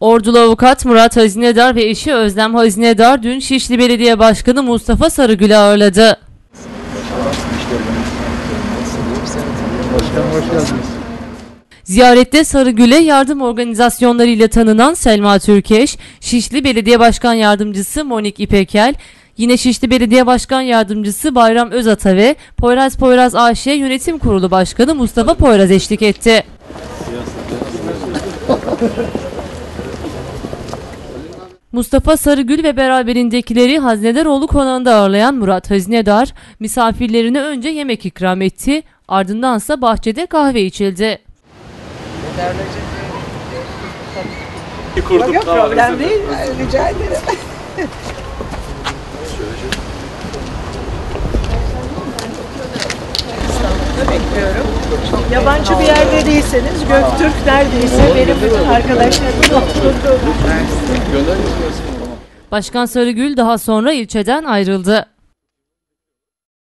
Ordulu avukat Murat Hazinedar ve eşi Özlem Hazinedar dün Şişli Belediye Başkanı Mustafa Sarıgül'ü ağırladı. Başkanım hoş geldiniz. Ziyarette Sarıgül'e yardım organizasyonları ile tanınan Selma Türkeş, Şişli Belediye Başkan Yardımcısı Monik İpekel, yine Şişli Belediye Başkan Yardımcısı Bayram Özata ve Poyraz Poyraz AŞ Yönetim Kurulu Başkanı Mustafa Poyraz eşlik etti. Mustafa Sarıgül ve beraberindekileri Haznedaroğlu konağında ağırlayan Murat Hazinedar, misafirlerine önce yemek ikram etti, ardındansa bahçede kahve içildi. Yok yok problem değil. Rica ederim. İstanbul'da bekliyorum. Yabancı bir yerde değilseniz Göktürk neredeyse benim bütün arkadaşlarımın oturduğu. Başkan Sarıgül daha sonra ilçeden ayrıldı.